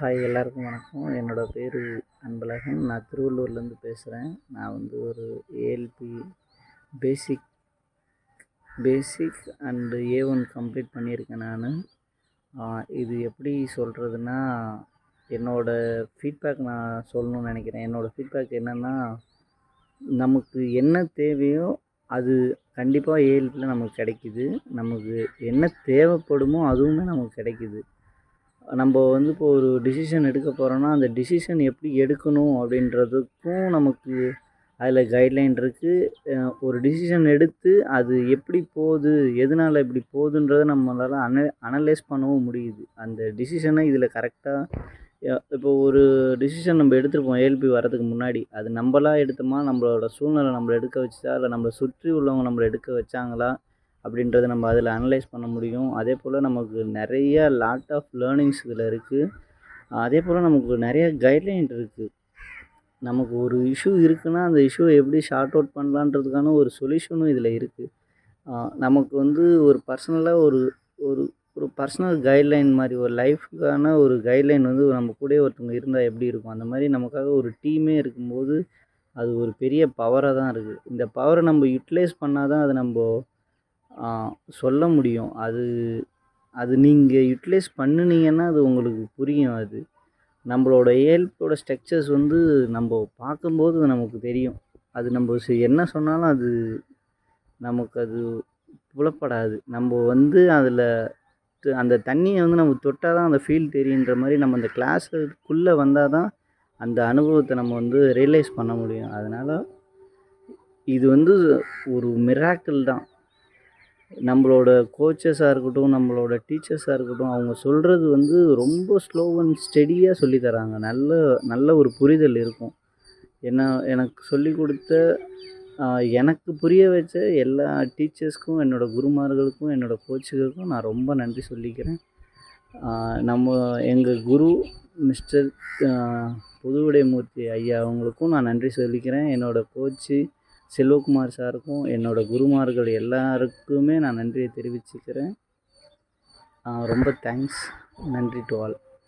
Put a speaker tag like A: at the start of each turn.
A: Hi எல்லாருக்கும் வணக்கம். என்னோடய பேர் அன்பழகன். நான் திருவள்ளூர்லேருந்து பேசுகிறேன் நான் வந்து ஒரு ALP basic basic and A one complete பண்ணியிருக்கேன் நான். இது எப்படி சொல்கிறதுன்னா என்னோடய ஃபீட்பேக் நான் சொல்லணும்னு நினைக்கிறேன். என்னோடய ஃபீட்பேக் என்னென்னா நமக்கு என்ன தேவையோ அது கண்டிப்பாக ஏஎல்பியில் நமக்கு கிடைக்கிது. நமக்கு என்ன தேவைப்படுமோ அதுவுமே நமக்கு கிடைக்கிது. நம்ம வந்து இப்போ ஒரு டிசிஷன் எடுக்க போகிறோன்னா அந்த டிசிஷன் எப்படி எடுக்கணும் அப்படின்றதுக்கும் நமக்கு அதில் கைட்லைன் இருக்குது ஒரு டிசிஷன் எடுத்து அது எப்படி போகுது எதனால இப்படி போகுதுன்றத நம்மளால் அன அனலைஸ் பண்ணவும் முடியுது. அந்த டிசிஷனை இதில் கரெக்டாக இப்போ ஒரு டிசிஷன் நம்ம எடுத்துருப்போம் ஏஎல்பி வரதுக்கு முன்னாடி. அது நம்மளா எடுத்தோமா? நம்மளோட சூழ்நிலை நம்மளை எடுக்க வச்சா இல்லை நம்மளை சுற்றி உள்ளவங்க நம்மளை எடுக்க வச்சாங்களா? அப்படின்றத நம்ம அதில் அனலைஸ் பண்ண முடியும். அதே போல் நமக்கு நிறைய லாட் ஆஃப் லேர்னிங்ஸ் இதில் இருக்குது அதே போல் நமக்கு நிறைய கைட்லைன் இருக்குது நமக்கு ஒரு இஷ்யூ இருக்குன்னா அந்த இஷ்யூவை எப்படி ஷார்ட் அவுட் பண்ணலான்றதுக்கான ஒரு சொல்யூஷனும் இதில் இருக்குது நமக்கு வந்து ஒரு பர்சனலாக ஒரு ஒரு ஒரு பர்சனல் கைட்லைன் மாதிரி ஒரு லைஃப்க்கான ஒரு கைட்லைன் வந்து நம்ம கூடயே ஒருத்தவங்க இருந்தால் எப்படி இருக்கும்? அந்த மாதிரி நமக்காக ஒரு டீமே இருக்கும்போது அது ஒரு பெரிய பவராக தான் இருக்குது இந்த பவரை நம்ம யூட்டிலைஸ் பண்ணால் தான் அது நம்ம சொல்ல முடியும். அது அது நீங்கள் யூட்டிலைஸ் பண்ணுனீங்கன்னா அது உங்களுக்கு புரியும் அது. நம்மளோட இயல்போட ஸ்ட்ரக்சர்ஸ் வந்து நம்ம பார்க்கும்போது அது நமக்கு தெரியும். அது நம்ம என்ன சொன்னாலும் அது நமக்கு அது புலப்படாது. நம்ம வந்து அதில் அந்த தண்ணியை வந்து நம்ம தொட்டால் தான் அந்த ஃபீல் தெரியுன்ற மாதிரி நம்ம அந்த கிளாஸுக்குள்ளே வந்தால் தான் அந்த அனுபவத்தை நம்ம வந்து ரியலைஸ் பண்ண முடியும். அதனால் இது வந்து ஒரு மிராக்கிள் தான். நம்மளோட கோச்சஸாக இருக்கட்டும் நம்மளோட டீச்சர்ஸாக இருக்கட்டும் அவங்க சொல்கிறது வந்து ரொம்ப ஸ்லோ அண்ட் ஸ்டெடியாக சொல்லித்தராங்க நல்ல நல்ல ஒரு புரிதல் இருக்கும். என்ன எனக்கு சொல்லி கொடுத்த எனக்கு புரிய வச்ச எல்லா டீச்சர்ஸ்க்கும் என்னோடய குருமார்களுக்கும் என்னோடய கோச்சுகளுக்கும் நான் ரொம்ப நன்றி சொல்லிக்கிறேன். நம்ம எங்கள் குரு மிஸ்டர் புதுவுடைமூர்த்தி ஐயா அவங்களுக்கும் நான் நன்றி சொல்லிக்கிறேன். என்னோடய கோச்சு செல்வகுமார் சாருக்கும் என்னோட குருமார்கள் எல்லாருக்குமே நான் நன்றியை தெரிவிச்சுக்கிறேன். ரொம்ப தேங்க்ஸ் நன்றி டு ஆல்